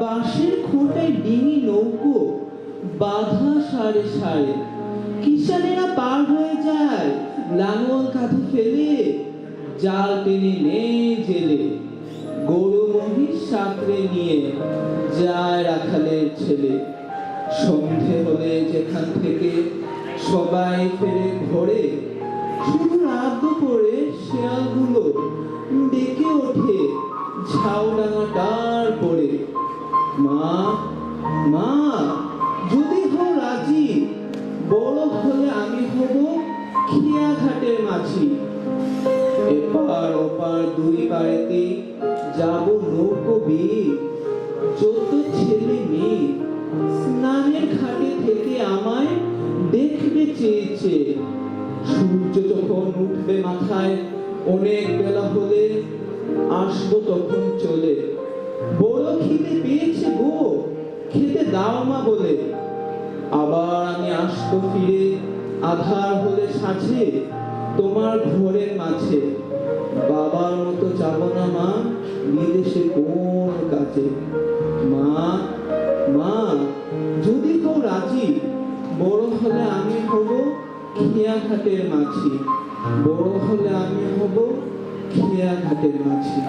বাঁশের খোঁটায় ডিঙি নৌকো, বাধা সারে সারে। কিষানেরা পার হয়ে যায়, লাঙল কাঁধে ফেলে, জাল টেনে নেই জেলে। গরু মহিষ সাঁতরে নিয়ে যায় রাখালের ছেলে। সন্ধে হলে যেখান থেকে সবাই ফেরে ঘরে, শুধু রাত দুপুরে শেয়ালগুলো ডেকে ওঠে ঝাউডাঙা ডার পড়ে মা মা, যদি হও রাজি, বড় হলে আমি হব খিয়া ঘাটের মাছি এপার ওপার দুই পাড়েতে যাব নৌকো যত ছেলে মেয়ে। স্নানের ঘাটে থেকে আমায় দেখবে চেয়েছে সূর্য যখন উঠবে মাথায়, অনেক বেলা হলে আসব তখন চলে। দাও মা বলে। আবার আমি আসব ফিরে, আধার হলে সাজে তোমার ঘরের মাঝে। বাবার মতো যাব না মা, বিদেশে কোন কাজে। মা মা, যদি কেউ রাজি, বড় হলে আমি হব খিয়া ঘাটের মাছি বড় হলে আমি হব খিয়া ঘাটের মাছি